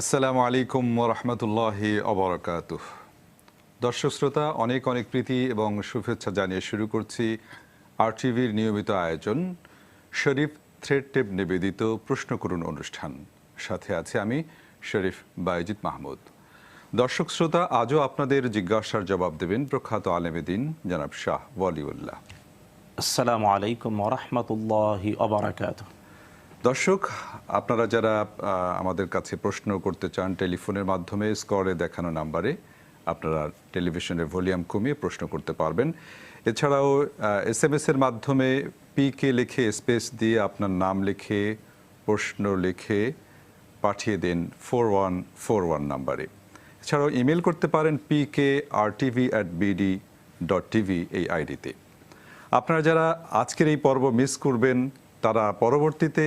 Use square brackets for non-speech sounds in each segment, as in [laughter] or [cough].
আসসালামু আলাইকুম রহমতুল্লাহি অবরকাত দর্শক শ্রোতা, অনেক অনেক প্রীতি এবং শুভেচ্ছা জানিয়ে শুরু করছি আর টিভির নিয়মিত আয়োজন, শরীফ থ্রেড টেপ নিবেদিত প্রশ্ন করুন অনুষ্ঠান। সাথে আছে আমি শরীফ বাইজিৎ মাহমুদ। দর্শক শ্রোতা, আজও আপনাদের জিজ্ঞাসার জবাব দেবেন প্রখ্যাত আলেমেদিন জনাব শাহ ওয়ালিউল্লাহ। আসসালামু আলাইকুম ওরহমতুল্লাহি অবরাকাত দর্শক, আপনারা যারা আমাদের কাছে প্রশ্ন করতে চান টেলিফোনের মাধ্যমে, স্করে দেখানো নাম্বারে আপনারা টেলিভিশনের ভলিউম কমিয়ে প্রশ্ন করতে পারবেন। এছাড়াও এস এম এর মাধ্যমে পিকে লিখে, স্পেস দিয়ে আপনার নাম লিখে, প্রশ্ন লিখে পাঠিয়ে দিন ফোর ওয়ান ফোর ওয়ান নাম্বারে। এছাড়াও ইমেল করতে পারেন PK R TV at BD dot TV এই আইডিতে। আপনারা যারা আজকের এই পর্ব মিস করবেন, তারা পরবর্তীতে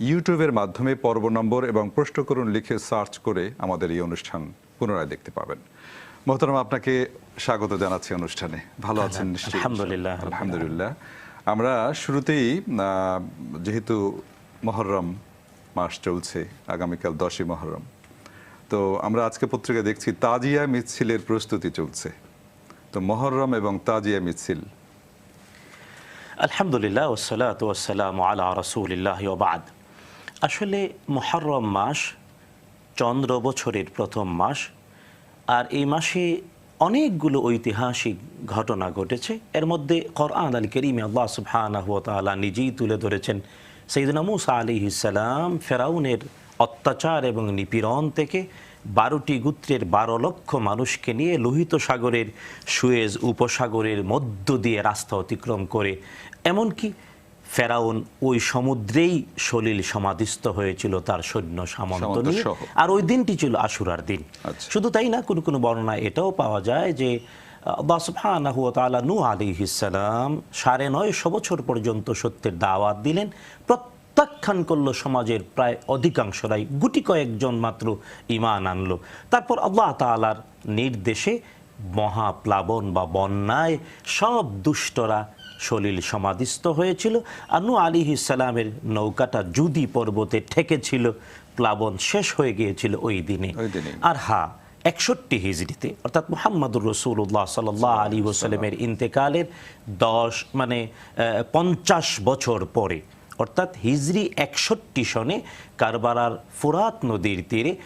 ইউটিউবের মাধ্যমে পর্ব নম্বর এবং প্রশ্ন করুন লিখে সার্চ করে আমাদের এই অনুষ্ঠান পুনরায় দেখতে পাবেন। মোহতারাম আপনাকে স্বাগত জানাচ্ছি অনুষ্ঠানে। ভালো আছেন নিশ্চয়ই? আলহামদুলিল্লাহ। আলহামদুলিল্লাহ। আমরা শুরুতেই যেহেতু মহরম মাস চলছে আগামীকাল দশই মহরম তো আমরা আজকে পত্রিকায় দেখছি তাজিয়া মিছিলের প্রস্তুতি চলছে। তো মহরম এবং তাজিয়া মিছিল। আলহামদুলিল্লাহ ওসালাত ওসালাম আলা রসুলিল্লাহ ওবাদ আসলে মুহররম মাস চন্দ্র বছরের প্রথম মাস, আর এই মাসে অনেকগুলো ঐতিহাসিক ঘটনা ঘটেছে। এর মধ্যে কোরআন আল করিমে আল্লাহ সুবহানাহু ওয়া নিজেই তুলে ধরেছেন, সৈয়দনা মুসা আলাইহিস সালাম ফেরাউনের অত্যাচার এবং নিপীড়ন থেকে বারোটি গোত্রের বারো লক্ষ মানুষকে নিয়ে লোহিত সাগরের, সুয়েজ উপসাগরের মধ্য দিয়ে রাস্তা অতিক্রম করে। এমনকি ফেরাউন ওই সমুদ্রেই সলিল সমাধিস্থ হয়েছিল তার সৈন্য সামন্ত নিয়ে। আর ওই দিনটি ছিল আশুরার দিন। আচ্ছা। শুধু তাই না কোনো কোনো বর্ণনায় এটাও পাওয়া যায় যে নূহ সাড়ে নয়শো বছর পর্যন্ত সত্যের দাওয়াত দিলেন। প্রত্যাখ্যান করল সমাজের প্রায় অধিকাংশরাই। গুটি কয়েকজন মাত্র ইমান আনলো। তারপর আল্লাহ তাআলার নির্দেশে মহাপ্লাবন বা বন্যায় সব দুষ্টরা সলিল সমাধিস্থ হয়েছিল। আর নূহ আলাইহিস সালামের নৌকাটা জুদি পর্বতে ঠেকেছিল। প্লাবন শেষ হয়ে গিয়েছিল ওই দিনে। আর হা একষট্টি হিজড়িতে অর্থাৎ মোহাম্মদুর রসুল্লাহ সাল্লাহ আলী ওসালামের ইন্তেকালের দশ মানে পঞ্চাশ বছর পরে অর্থাৎ হিজরি একষট্টি সনে কারবারার ফুরাত নদীর তীরে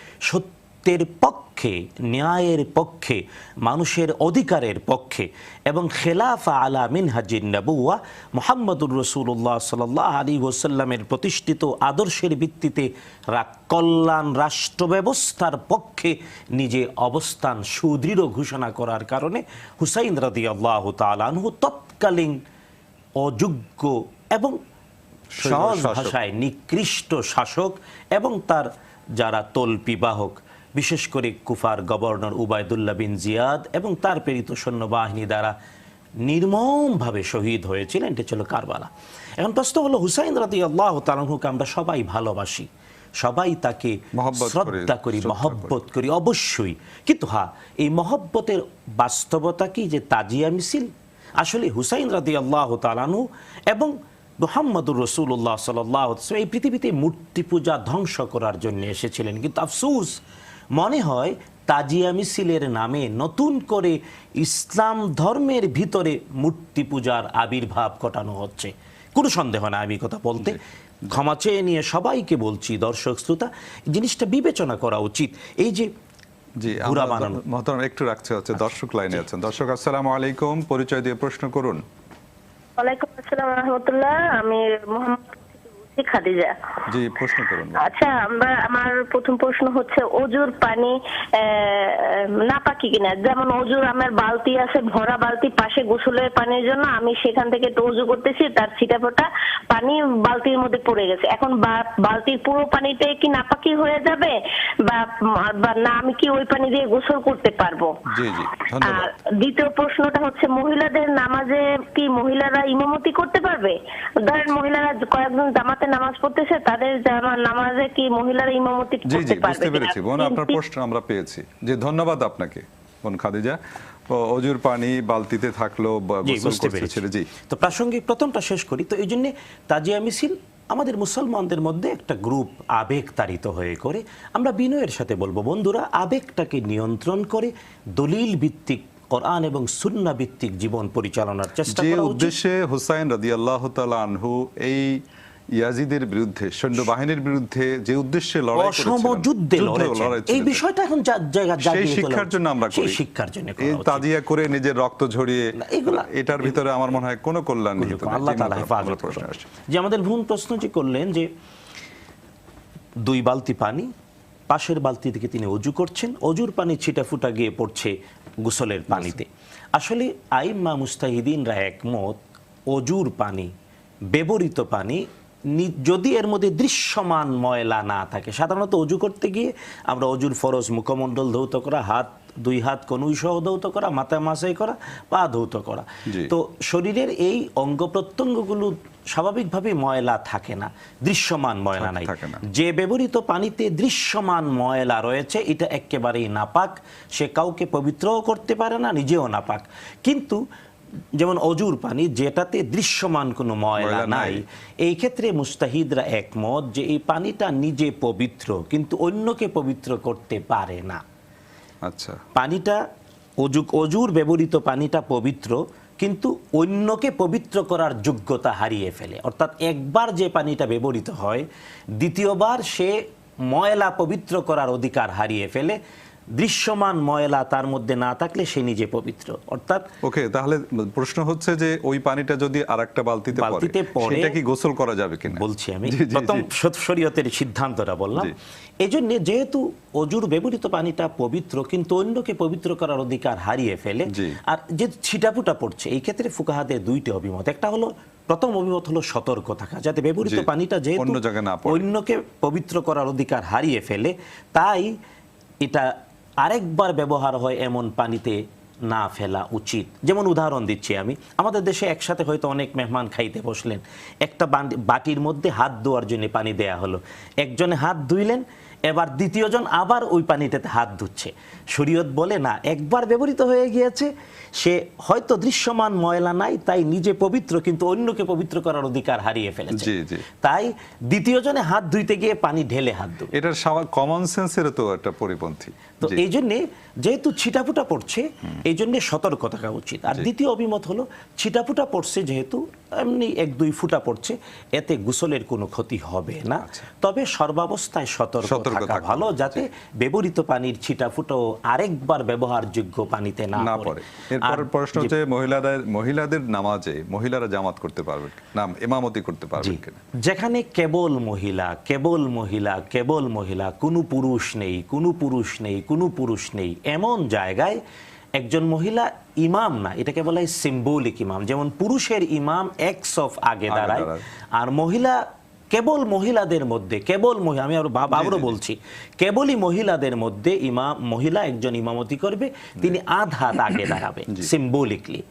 সত্যের পক্ষে ন্যায়ের পক্ষে মানুষের অধিকারের পক্ষে এবং খেলাফা আলা মিনহাজিন নবুয়া মোহাম্মদুর রসুল্লাহ সাল্লাহ আলী ওসাল্লামের প্রতিষ্ঠিত আদর্শের ভিত্তিতে রা- কল্যাণ রাষ্ট্র ব্যবস্থার পক্ষে নিজে অবস্থান সুদৃঢ় ঘোষণা করার কারণে হুসাইন রাদি আল্লাহ তালানহু তৎকালীন অযোগ্য এবং সহজ ভাষায় নিকৃষ্ট শাসক এবং তার যারা তল্পিবাহক বিশেষ করে কুফার গভর্নর উবায়দুল্লাহ বিন জিয়াদ এবং তার প্রেরিত সৈন্যবাহিনী দ্বারা নির্মমভাবে শহীদ হয়েছিলেন। এটা ছিল কারবালা। এখন প্রশ্ন হলো হুসাইন রাদি আল্লাহ তালাহুকে আমরা সবাই ভালোবাসি। সবাই তাকে শ্রদ্ধা করি মহব্বত করি অবশ্যই। কিন্তু হ্যাঁ এই মহব্বতের বাস্তবতা কি যে তাজিয়া মিছিল? আসলে হুসাইন রাদি আল্লাহ তালানু এবং মোহাম্মদুর রসুল্লাহ সাল্লাহ এই পৃথিবীতে মূর্তি পূজা ধ্বংস করার জন্য এসেছিলেন। কিন্তু আফসুস মনে হয় তাজিয়া মিছিলের নামে নতুন করে ইসলাম ধর্মের ভিতরে মূর্তি পূজার আবির্ভাব ঘটানো হচ্ছে। কোনো সন্দেহ না আমি কথা বলতে। ক্ষমা চেয়ে নিয়ে সবাইকে বলছি দর্শক শ্রোতা জিনিসটা বিবেচনা করা উচিত। এই যে জি মহতারাম একটু রাখছে হচ্ছে দর্শক লাইনে আছেন। দর্শক আসসালামু আলাইকুম। পরিচয় দিয়ে প্রশ্ন করুন। ওয়ালাইকুম আসসালাম রহমতুল্লাহ। আমি মোহাম্মদ থেকে খাদিজা। জি প্রশ্ন করুন। আচ্ছা আমরা আমার প্রথম প্রশ্ন হচ্ছে অজুর পানি নাপাকি কিনা? যেমন অজুর আমার বালতি আছে ভরা বালতি পাশে গোসলের পানির জন্য আমি সেখান থেকে অজু করতেছি তার ছিটাফোটা পানি বালতির মধ্যে পড়ে গেছে। এখন বালতির পুরো পানিতে কি নাপাকি হয়ে যাবে? বা বা না আমি কি ওই পানি দিয়ে গোসল করতে পারব? জি জি আর দ্বিতীয় প্রশ্নটা হচ্ছে মহিলাদের নামাজে কি মহিলারা ইমামতি করতে পারবে? ধরেন মহিলারা কয়েকজন জামাতে নামাজ পড়তেছে তাদের নামাজে কি মহিলারা ইমামতি জি জি বুঝতে পেরেছি। বোন আপনার প্রশ্ন আমরা পেয়েছি। জি ধন্যবাদ আপনাকে। বোন খাদিজা অজুর পানি বালতিতে থাকল বুঝতে পেরেছি। জি। তো প্রাসঙ্গিক প্রথমটা শেষ করি। তো এই জন্য তাজিয়া মিছিল আমাদের মুসলমানদের মধ্যে একটা গ্রুপ আবেগ তাড়িত হয়ে করে আমরা বিনয়ের সাথে বলব বন্ধুরা আবেগটাকে নিয়ন্ত্রণ করে দলিল ভিত্তিক কোরআন এবং সুন্না ভিত্তিক জীবন পরিচালনার চেষ্টা যে করা উদ্দেশ্যে হুসাইন রাদি আল্লাহ আনহু এই ইয়াজিদের বিরুদ্ধে সৈন্যবাহিনীর বিরুদ্ধে যে উদ্দেশ্যে লড়াই অসম যুদ্ধে এই বিষয়টা এখন জায়গা সেই শিক্ষার জন্য আমরা করি। শিক্ষার জন্য এই তাজিয়া করে নিজের রক্ত ঝরিয়ে এটার ভিতরে আমার মনে হয় কোনো কল্যাণ নেই। আল্লাহ তাআলা হেফাজত প্রশ্ন আসে। যে আমাদের ভুল প্রশ্ন যে করলেন যে দুই বালতি পানি পাশের বালতি থেকে তিনি অজু করছেন অজুর পানি ছিটা ফুটা গিয়ে পড়ছে গোসলের পানিতে। আসলে আইম্মা মুস্তাহিদিনরা একমত অজুর পানি ব্যবহৃত পানি যদি এর মধ্যে দৃশ্যমান ময়লা না থাকে সাধারণত অজু করতে গিয়ে আমরা অজুর ফরজ মুখমণ্ডল ধৌত করা হাত দুই হাত কনুই সহ ধৌত করা মাথা মাসাই করা পা ধৌত করা। তো শরীরের এই অঙ্গ প্রত্যঙ্গগুলো স্বাভাবিকভাবে ময়লা থাকে না দৃশ্যমান ময়লা নাই। যে ব্যবহৃত পানিতে দৃশ্যমান ময়লা রয়েছে এটা একেবারেই নাপাক। সে কাউকে পবিত্রও করতে পারে না নিজেও নাপাক। কিন্তু যেমন অজুর পানি যেটাতে দৃশ্যমান কোনো ময়লা। নাই এই ক্ষেত্রে মুস্তাহিদরা একমত যে এই পানিটা নিজে পবিত্র কিন্তু অন্যকে পবিত্র করতে পারে না। আচ্ছা। পানিটা অজু অজুর ব্যবহৃত পানিটা পবিত্র কিন্তু অন্যকে পবিত্র করার যোগ্যতা হারিয়ে ফেলে। অর্থাৎ একবার যে পানিটা ব্যবহৃত হয় দ্বিতীয়বার সে ময়লা পবিত্র করার অধিকার হারিয়ে ফেলে দৃশ্যমান ময়লা তার মধ্যে না থাকলে সে নিজে পবিত্র। অর্থাৎ ওকে তাহলে প্রশ্ন হচ্ছে যে ওই পানিটা যদি আরেকটা বালতিতে বালতিতে পড়ে- সেটা কি গোসল করা যাবে কিনা? বলছি আমি। প্রথম শরীয়তের সিদ্ধান্তটা বললাম। জি। এই জন্য যেহেতু অজুর ব্যবহৃত পানিটা পবিত্র কিন্তু অন্যকে পবিত্র করার অধিকার হারিয়ে ফেলে। আর যে ছিটাফুটা পড়ছে এই ক্ষেত্রে ফুকাহাদের দুইটি অভিমত। একটা হলো প্রথম অভিমত হলো সতর্ক থাকা যাতে ব্যবহৃত পানিটা যেহেতু অন্য জায়গায় না পড়ে। অন্যকে পবিত্র করার অধিকার হারিয়ে ফেলে তাই এটা আরেকবার ব্যবহার হয় এমন পানিতে না ফেলা উচিত। যেমন উদাহরণ দিচ্ছি আমি। আমাদের দেশে একসাথে হয়তো অনেক মেহমান খাইতে বসলেন। একটা বাটির মধ্যে হাত ধোয়ার জন্য পানি দেয়া হলো। একজনে হাত ধুইলেন এবার দ্বিতীয়জন আবার ওই পানিটাতে হাত ধুচ্ছে। শরীয়ত বলে না একবার ব্যবহৃত হয়ে গিয়েছে। সে হয়তো দৃশ্যমান ময়লা নাই তাই নিজে পবিত্র কিন্তু অন্যকে পবিত্র করার অধিকার হারিয়ে ফেলেছে। তাই দ্বিতীয় জনে হাত ধুইতে গিয়ে পানি ঢেলে হাত ধু এটার কমন সেন্সের তো একটা পরিপন্থী। তো এই জন্যে যেহেতু ছিটাফুটা পড়ছে এই জন্যে সতর্ক থাকা উচিত। আর দ্বিতীয় অভিমত হলো ছিটাফুটা পড়ছে যেহেতু এমনি এক দুই ফুটা পড়ছে এতে গোসলের কোনো ক্ষতি হবে না। তবে সর্বাবস্থায় সতর্ক আচ্ছা। থাকা ভালো যাতে ব্যবহৃত পানির ছিটাফুটাও আরেকবার ব্যবহারযোগ্য পানিতে না পড়ে। এরপর আর প্রশ্ন হচ্ছে মহিলারা মহিলাদের নামাজে মহিলারা জামাত করতে পারবেন নাম ইমামতি করতে পারবেন যেখানে কেবল মহিলা কেবল মহিলা কেবল মহিলা কোনো পুরুষ নেই কোনো পুরুষ নেই কোনো পুরুষ নেই। এমন জায়গায় একজন মহিলা ইমাম না এটাকে বলা হয় সিম্বলিক ইমাম। যেমন পুরুষের ইমাম এক্স অফ আগে দাঁড়ায়। আর মহিলা কেবল মহিলাদের মধ্যে কেবল মহি- আমি আরও আবারও। বলছি কেবলই মহিলাদের মধ্যে ইমাম মহিলা একজন ইমামতি করবে তিনি আধ হাত আগে দাঁড়াবে সিম্বলিকলি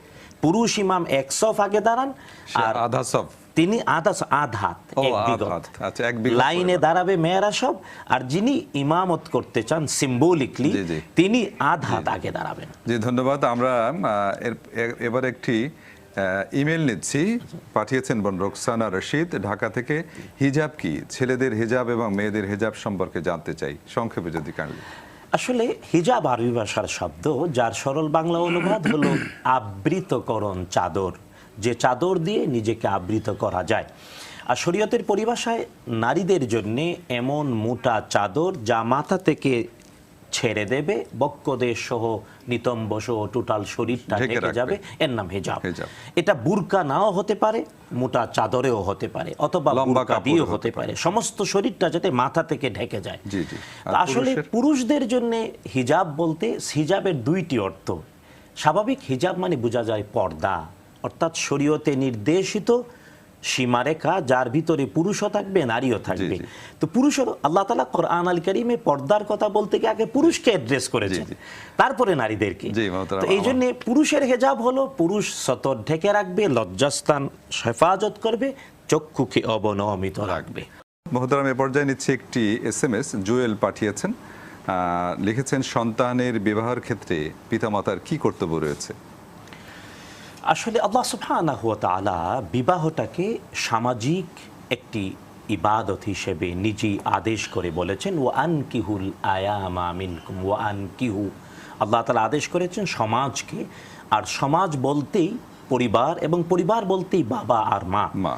পুরুষ ইমাম এক্স অফ আগে দাঁড়ান আর আধা সফ। তিনি আধা আধাত। আচ্ছা, লাইনে দাঁড়াবে মেয়েরা সব আর যিনি ইমামত করতে চান সিম্বলিকলি। তিনি আধাত আগে দাঁড়াবেন। জি ধন্যবাদ। আমরা এবার একটি ইমেল নিচ্ছি। পাঠিয়েছেন বোন রোকসানা রশিদ। ঢাকা থেকে হিজাব কি? ছেলেদের হিজাব এবং মেয়েদের হিজাব সম্পর্কে জানতে চাই। সংক্ষেপে যদি কাইন্ডলি আসলে হিজাব আরবি ভাষার শব্দ যার সরল বাংলা অনুবাদ হলো আবৃতকরণ চাদর। যে চাদর দিয়ে নিজেকে আবৃত করা যায়। আর শরীয়তের পরিভাষায় নারীদের জন্যে এমন মোটা চাদর যা মাথা থেকে ছেড়ে দেবে বক্ষদেশ সহ নিতম্ব সহ টোটাল শরীরটা ঢেকে যাবে। এর নাম হেজাব। এটা বুরকা নাও হতে পারে মোটা চাদরেও হতে পারে অথবা লম্বা বুরকা দিয়েও হতে পারে। সমস্ত শরীরটা যাতে মাথা থেকে ঢেকে যায়। আসলে পুরুষদের জন্য হিজাব বলতে হিজাবের দুইটি অর্থ। স্বাভাবিক হিজাব মানে বোঝা যায় পর্দা। অর্থাৎ শরীয়তে নির্দেশিত সীমারেখা যার ভিতরে পুরুষও থাকবে নারীও থাকবে। তো পুরুষও আল্লাহ তালা কোরআন আল করিমে পর্দার কথা বলতে গিয়ে আগে পুরুষকে অ্যাড্রেস করেছে। তারপরে নারীদেরকে। তো এই জন্য পুরুষের হেজাব হলো পুরুষ সতর ঢেকে রাখবে লজ্জাস্থান হেফাজত করবে চক্ষুকে অবনমিত রাখবে। মহোদরাম এ পর্যায়ে নিচ্ছে একটি এস এম এস জুয়েল পাঠিয়েছেন। লিখেছেন সন্তানের বিবাহের ক্ষেত্রে পিতামাতার কি কর্তব্য রয়েছে? আসলে আল্লাহ সুবহানাহু ওয়া তাআলা বিবাহটাকে সামাজিক একটি ইবাদত হিসেবে নিজেই আদেশ করে বলেছেন ও আনকিহুল আয়ামা মিনকুম ও আল্লাহ তালা আদেশ করেছেন সমাজকে আর সমাজ বলতেই পরিবার এবং পরিবার বলতেই বাবা আর মা। মা।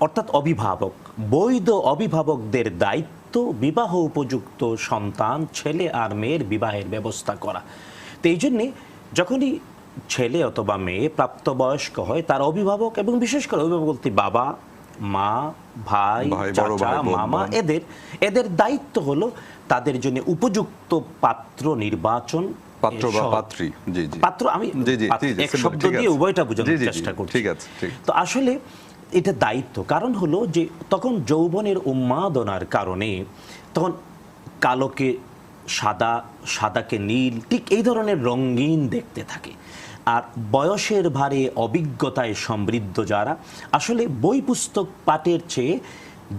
অর্থাৎ অভিভাবক বৈধ অভিভাবকদের দায়িত্ব বিবাহ উপযুক্ত সন্তান ছেলে আর মেয়ের বিবাহের ব্যবস্থা করা। তো এই জন্যে যখনই ছেলে অথবা মেয়ে প্রাপ্তবয়স্ক হয় তার অভিভাবক এবং বিশেষ করে অভিভাবক বলতে বাবা মা ভাই চাচা মামা এদের এদের দায়িত্ব হলো তাদের জন্য উপযুক্ত পাত্র নির্বাচন পাত্র বা পাত্রী। জি জি। পাত্র আমি এক শব্দ দিয়ে উভয়টা বোঝানোর চেষ্টা করছি। ঠিক আছে তো আসলে এটা দায়িত্ব। কারণ হলো যে তখন যৌবনের উন্মাদনার কারণে তখন কালোকে সাদা, সাদাকে নীল, ঠিক এই ধরনের রঙিন দেখতে থাকে। আর বয়সের ভারে অভিজ্ঞতায় সমৃদ্ধ যারা, আসলে বই পুস্তক পাঠের চেয়ে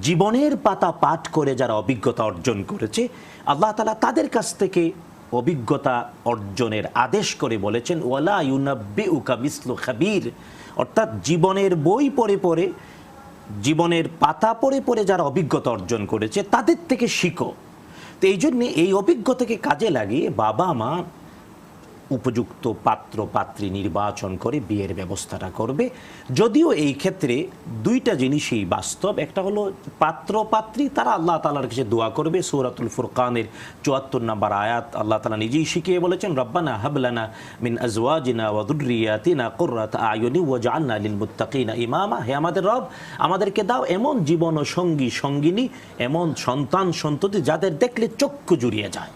জীবনের পাতা পাঠ করে যারা অভিজ্ঞতা অর্জন করেছে, আল্লাহ তালা তাদের কাছ থেকে অভিজ্ঞতা অর্জনের আদেশ করে বলেছেন, ওয়ালা ইউনাব্বি উকা মিসলু খাবির। অর্থাৎ জীবনের বই পড়ে পড়ে, জীবনের পাতা পড়ে পড়ে যারা অভিজ্ঞতা অর্জন করেছে, তাদের থেকে শিখো। তো এই জন্যে এই অভিজ্ঞতাকে কাজে লাগিয়ে বাবা মা উপযুক্ত পাত্র, পাত্রী নির্বাচন করে বিয়ের ব্যবস্থাটা করবে। যদিও এই ক্ষেত্রে দুইটা জিনিসই বাস্তব, একটা হলো পাত্র, পাত্রী, তারা আল্লাহ তালার কাছে দোয়া করবে। সৌরাতুল ফুরকানের চুয়াত্তর নাম্বার আয়াত আল্লাহ তালা নিজেই শিখিয়ে বলেছেন, রব্বানা হাবলানা মিন আজওয়াজিনা ওয়া দুররিয়াতিনা কুররাত আয়ুনি ওয়াজআলনা লিল মুত্তাকিনা ইমামা। হে আমাদের রব, আমাদেরকে দাও এমন জীবন সঙ্গী, সঙ্গিনী, এমন সন্তান, সন্ততি যাদের দেখলে চক্ষু জুড়িয়ে যায়।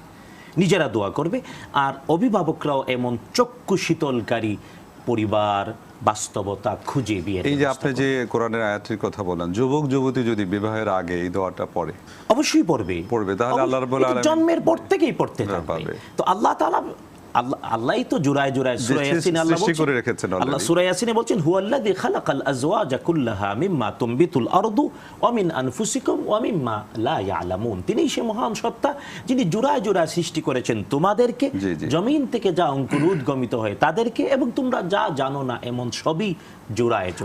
নিজেরা দোয়া করবে। আর অভিভাবকরাও এমন চক্ষু শীতলকারী পরিবার বাস্তবতা খুঁজে বিয়ে এই যে আপনি যে কোরআনের আয়াতের কথা বলেন যুবক যুবতী যদি বিবাহের আগে এই দোয়াটা পড়ে অবশ্যই পড়বে। পড়বে, তাহলে। আল্লাহ রাব্বুল আলামিন- জন্মের পর থেকেই পড়তে পারবে থাকবে। তো আল্লাহ তাআলা আল্লাহ আল্লাহই তো সূরা ইয়াসিনে আল্লাহ বলছেন করে রেখেছেন আল্লাহ সূরা ইয়াসিনে বলছেন হুয়াল্লাযী খালাকাল আজওয়াজা কুল্লাহা মিম্মা আরদু ওয়া মিন আনফুসিকুম ওয়া মিম্মা লা ইয়ালামুন। সে মহান সত্তা যিনি সৃষ্টি করেছেন তোমাদেরকে। জমিন থেকে যা অঙ্কুরোদ্গমিত হয় তাদেরকে এবং তোমরা যা জানো না এমন সবই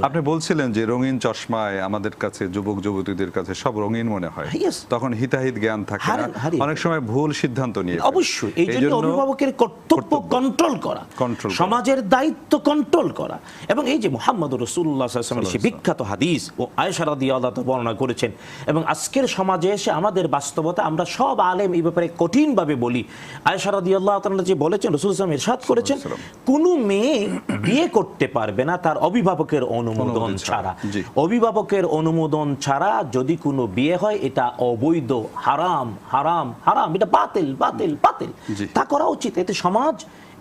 আপনি বলছিলেন যে রঙিন চশমায় আমাদের কাছে যুবক যুবতীদের কাছে সব রঙিন মনে হয়। তখন হিতাহিত জ্ঞান থাকে না। অনেক সময় ভুল সিদ্ধান্ত নিয়ে অবশ্যই এই জন্য অভিভাবকের কর্তব্য কর্তব্য। কন্ট্রোল করা। সমাজের দায়িত্ব কন্ট্রোল করা। এবং এই যে মোহাম্মদ রসুল্লাহ সে বিখ্যাত হাদিস ও আয়সারা দিয়ে আল্লাহ বর্ণনা করেছেন। এবং আজকের সমাজে এসে আমাদের বাস্তবতা আমরা সব আলেম এই ব্যাপারে কঠিনভাবে বলি। আয়সারা দিয়ে আল্লাহ যে বলেছেন রসুল ইসলাম ইরশাদ করেছেন কোনো মেয়ে বিয়ে করতে পারবে না তার অভিভাবকের অনুমোদন। ছাড়া। অভিভাবকের অনুমোদন ছাড়া যদি কোনো বিয়ে হয় এটা অবৈধ হারাম হারাম হারাম এটা বাতিল বাতিল বাতিল। তা করা উচিত। এতে সমাজ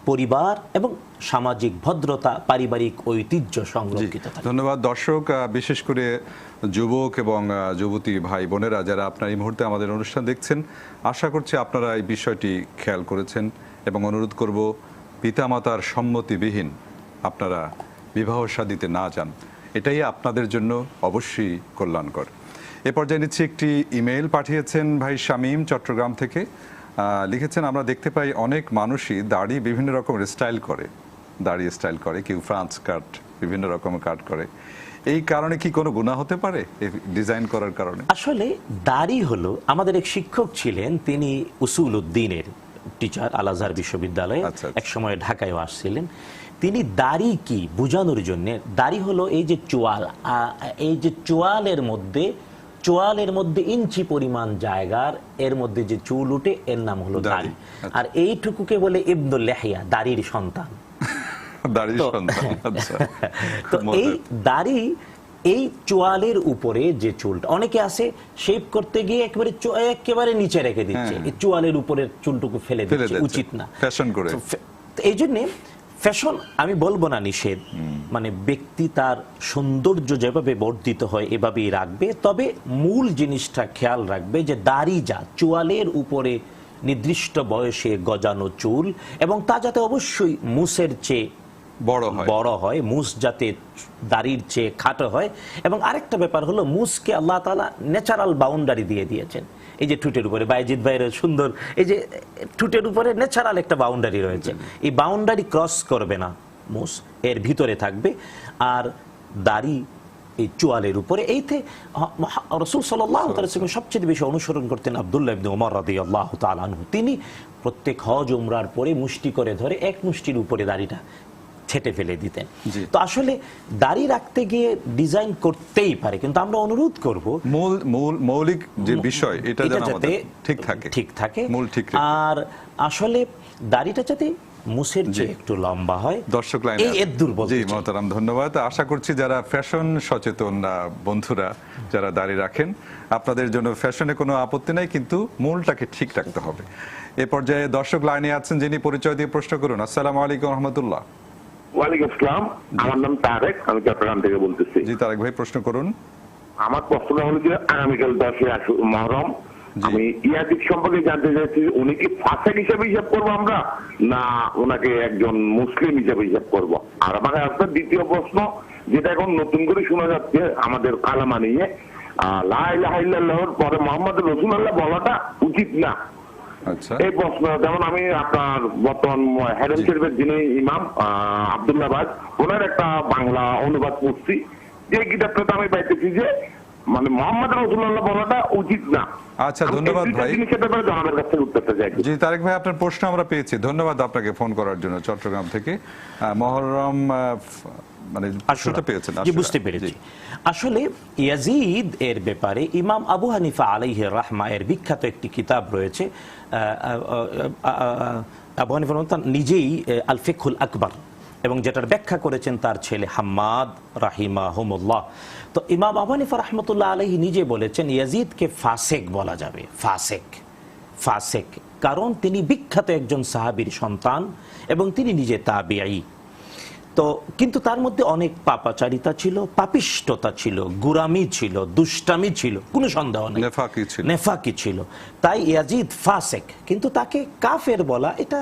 পরিবার এবং সামাজিক ভদ্রতা পারিবারিক ঐতিহ্য সংরক্ষিত ধন্যবাদ। দর্শক বিশেষ করে যুবক এবং যুবতী ভাই বোনেরা যারা আপনার এই মুহূর্তে আমাদের অনুষ্ঠান দেখছেন আশা করছি আপনারা এই বিষয়টি খেয়াল করেছেন এবং অনুরোধ করব পিতামাতার সম্মতিবিহীন আপনারা বিবাহ শাদিতে না যান। এটাই আপনাদের জন্য অবশ্যই কল্যাণকর। এ পর্যায়ে নিচ্ছি একটি ইমেল পাঠিয়েছেন ভাই শামীম চট্টগ্রাম থেকে। লিখেছেন আমরা দেখতে পাই অনেক মানুষই দাড়ি বিভিন্ন রকমের স্টাইল করে। দাড়ি স্টাইল করে কেউ ফ্রান্স কাট বিভিন্ন রকমের কাট করে। এই কারণে কি কোনো গুণা হতে পারে? ডিজাইন করার কারণে। আসলে দাড়ি হলো আমাদের এক শিক্ষক ছিলেন তিনি উসুল উদ্দিনের টিচার আল আজহার বিশ্ববিদ্যালয়ে আচ্ছা, আচ্ছা। এক সময় ঢাকায়ও আসছিলেন। তিনি দাড়ি কি বোঝানোর জন্য দাড়ি হলো এই যে চোয়াল এই যে চোয়ালের মধ্যে চোয়ালের মধ্যে ইঞ্চি পরিমাণ জায়গার এর মধ্যে যে চুল উঠে এর নাম হলো দাড়ি, আচ্ছা। আর এইটুকুকে বলে ইবনুল লেহিয়া দাড়ির সন্তান [laughs] তো- আচ্ছা [laughs] এই দাড়ি এই চোয়ালের উপরে যে চুলটা অনেকে আছে শেভ করতে গিয়ে একেবারে একেবারে নিচে রেখে দিচ্ছে হ্যাঁ। চোয়ালের উপরের চুলটুকু ফেলে ফেলে দিচ্ছে। উচিত না Fashion করে। এই জন্যে ফ্যাশন আমি বলব না নিষেধ। মানে ব্যক্তি তার সৌন্দর্য যেভাবে বর্ধিত হয় এভাবেই রাখবে। তবে মূল জিনিসটা খেয়াল রাখবে যে দাড়ি যা চোয়ালের উপরে নির্দিষ্ট বয়সে গজানো চুল এবং তা যাতে অবশ্যই মুসের চেয়ে বড় হয়। বড় হয় মুস যাতে দাড়ির চেয়ে খাটো হয়। এবং আরেকটা ব্যাপার হলো মুসকে আল্লাহ তাআলা ন্যাচারাল বাউন্ডারি দিয়ে দিয়েছেন। এই যে ঠুটের উপরে, বাইজিৎ ভাইয়ের সুন্দর, এই যে ঠুটের উপরে ন্যাচারাল একটা বাউন্ডারি রয়েছে। এই বাউন্ডারি ক্রস করবে না মুস এর ভিতরে থাকবে। আর দাড়ি এই চুয়ালের উপরে, এইতে রসুল সাল্লাহ সবচেয়ে বেশি অনুসরণ করতেন আবদুল্লাহ ইবনে ওমর রাদি আল্লাহ তালানহু তিনি প্রত্যেক হজ, উমরার পরে মুষ্টি করে ধরে এক মুষ্টির উপরে দাড়িটা ছেটে ফেলে দিতেন। তো আসলে দাড়ি রাখতে গিয়ে ডিজাইন করতেই পারে কিন্তু আমরা অনুরোধ করব মূল মূল মৌলিক যে বিষয় এটা যেন আমাদের ঠিক থাকে। ঠিক থাকে। মূল ঠিক আর আসলে দাড়িটা যাতে মুসের চেয়ে একটু লম্বা হয় দর্শক লাইন এই এদ্দুর বলতে জি মহতারাম ধন্যবাদ। আশা করছি যারা ফ্যাশন সচেতন বন্ধুরা যারা দাঁড়িয়ে রাখেন আপনাদের জন্য ফ্যাশনে কোনো আপত্তি নাই কিন্তু মূলটাকে ঠিক রাখতে হবে। এ পর্যায়ে দর্শক লাইনে আছেন যিনি পরিচয় দিয়ে প্রশ্ন করুন। আসসালামু আলাইকুম রহমতুল্লাহ। ওয়ালাইকুম আসসালাম। আমার নাম তারেক আমি চট্টগ্রাম থেকে বলতেছি। জি তারেক ভাই প্রশ্ন করুন। আমার প্রশ্নটা হলো যে আগামীকাল দশই মহরম। আমি ইয়াদিক সম্পর্কে জানতে চাইছি উনি কি ফাসেক হিসাবে হিসাব করব আমরা না ওনাকে একজন মুসলিম হিসাবে হিসাব করব? আর আমার একটা দ্বিতীয় প্রশ্ন যেটা এখন নতুন করে শোনা যাচ্ছে আমাদের কালামা নিয়ে। আহ, লা ইলাহা ইল্লাল্লাহর পরে মোহাম্মদ রসুল্লাহ বলাটা উচিত না। এই প্রশ্ন যেমন আমি আপনার বর্তমান হেরেন শরীফের যিনি ইমাম আহ, আব্দুল্লাহ বাজ ওনার একটা বাংলা অনুবাদ পড়ছি যে কিতাবটাতে আমি পাইতেছি যে মানে মোহাম্মদ রসুল্লাহ বলাটা উচিত না। আচ্ছা, ধন্যবাদ ভাই। জনাবের কাছ থেকে উত্তরটা চাই। জি তারেক ভাই আপনার প্রশ্ন আমরা পেয়েছি। ধন্যবাদ আপনাকে ফোন করার জন্য চট্টগ্রাম থেকে। মহরম মানে প্রশ্নটা পেয়েছেন জি বুঝতে পেরেছি। আসলে ইয়াজিদ এর ব্যাপারে ইমাম আবু হানিফা আলাইহ রাহমা এর বিখ্যাত একটি কিতাব রয়েছে আবু হানিফা তার নিজেই আল আকবর। এবং যেটার ব্যাখ্যা করেছেন তার ছেলে হাম্মাদ রাহিমা হুমুল্লাহ তো ইমাম আবু হানিফা রহমতুল্লাহ আলহী নিজে বলেছেন ইয়াজিদকে ফাসেক বলা যাবে ফাসেক ফাসেক। কারণ তিনি বিখ্যাত একজন সাহাবীর সন্তান এবং তিনি নিজে তাবিআই তো কিন্তু তার মধ্যে অনেক পাপাচারিতা ছিল পাপিষ্টতা ছিল গুরামি ছিল দুষ্টামি ছিল কোনো সন্দেহ নেই। নেফাকি ছিল। নেফাকি ছিল। তাই ইয়াজিদ ফাসেক কিন্তু তাকে কাফের বলা এটা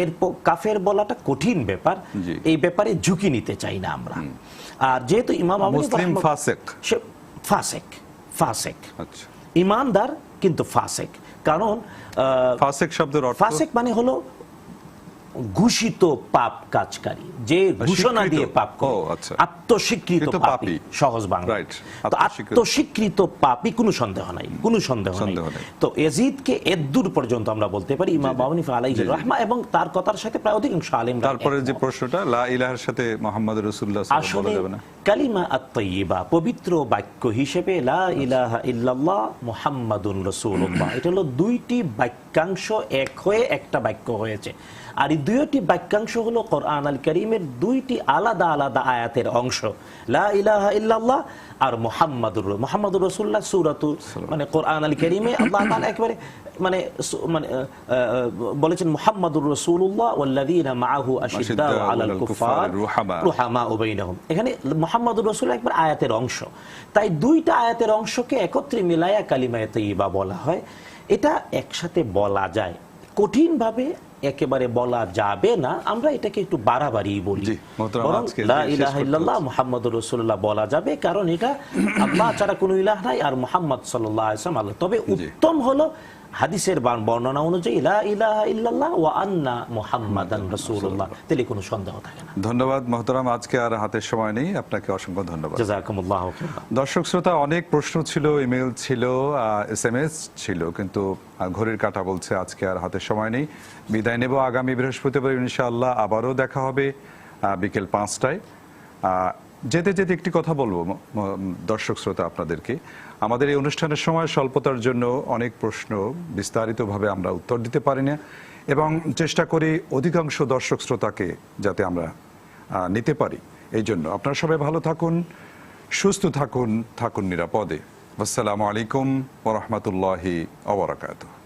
এর কাফের বলাটা কঠিন ব্যাপার। এই ব্যাপারে ঝুঁকি নিতে চাই না আমরা। আর যেহেতু ইমাম আবু মুসলিম ফাসেক। ফাসেক ফাসেক। আচ্ছা। ইমানদার কিন্তু ফাসেক। কারণ আহ, ফাসেক শব্দের অর্থ? ফাসেক মানে হলো ঘোষিত পাপ কাজকারী যে ঘোষণা দিয়ে পাপ করে। আচ্ছা। আত্মস্বীকৃত স্বীকৃত পাপী। সহজ বাংলা। তো আত্মস্বীকৃত। আত্মস্বীকৃত পাপী কোনো সন্দেহ নাই কোনো সন্দেহ নাই। তো এজিদকে এদ্দুর পর্যন্ত আমরা বলতে পারি ইমাম বাবনিফা আলাইহি রাহমা এবং তার কথার সাথে প্রায় অধিকাংশ আলেম তারপরে যে প্রশ্নটা লা ইলাহার সাথে মোহাম্মদ রসুল্লাহ আসলে যাবে না। কালিমা আত্মইবা পবিত্র বাক্য হিসেবে লা ইলাহা ইল্লাল্লাহ মুহাম্মাদুন রাসূলুল্লাহ। এটা হলো দুইটি বাক্যাংশ এক হয়ে একটা বাক্য হয়েছে। আর এই দুইটি বাক্যাংশ হলো কোরআন আল করিমের দুইটি আলাদা আলাদা আয়াতের অংশ। লা ইলাহা ইল্লাল্লাহ আর মুহাম্মাদুর মুহাম্মাদুর রাসূলুল্লাহ সূরাতু মানে কোরআন আল করিমে আল্লাহ তাআলা একেবারে মানে মানে বলেছেন মুহাম্মাদুর রাসূলুল্লাহ ওয়াল্লাযীনা মাআহু আশিদ্দাউ আলাল কুফার রুহামা। রুহামা এখানে মোহাম্মদুর রসুল একবার আয়াতের অংশ। তাই দুইটা আয়াতের অংশকে একত্রে মিলায়া কালিমায়ে তৈবা বলা হয়। এটা একসাথে বলা যায়। কঠিনভাবে একেবারে বলা যাবে না আমরা এটাকে একটু বাড়াবাড়ি বলি। মোহাম্মদ বরং রাসূলুল্লাহ বলা যাবে কারণ এটা আল্লাহ ছাড়া কোনো ইলাহ নাই আর মোহাম্মদ সাল্লাম আল্লাহ। তবে উত্তম হলো হাদিসের বর্ণনা অনুযায়ী লা ইলাহা ইল্লাল্লাহ ওয়া আন্না মুহাম্মাদান রাসূলুল্লাহ। তাহলে কোনো সন্দেহ থাকে না। ধন্যবাদ মহতারাম আজকে আর হাতের সময় নেই। আপনাকে অসংখ্য ধন্যবাদ। জাযাকুমুল্লাহু দর্শক শ্রোতা অনেক প্রশ্ন ছিল ইমেল ছিল এস এম এস ছিল কিন্তু ঘড়ির কাঁটা বলছে আজকে আর হাতে সময় নেই। বিদায় নেব আগামী বৃহস্পতিবার ইনশাআল্লাহ। আবারও দেখা হবে বিকেল পাঁচটায়। আহ, যেতে যেতে একটি কথা বলব দর্শক শ্রোতা আপনাদেরকে। আমাদের এই অনুষ্ঠানের সময় স্বল্পতার জন্য অনেক প্রশ্ন বিস্তারিতভাবে আমরা উত্তর দিতে পারি না এবং চেষ্টা করি অধিকাংশ দর্শক শ্রোতাকে যাতে আমরা নিতে পারি। এই জন্য আপনারা সবাই ভালো থাকুন, সুস্থ থাকুন থাকুন নিরাপদে। আসসালামু আলাইকুম ওরহমতুল্লাহি অবরাকাতুহ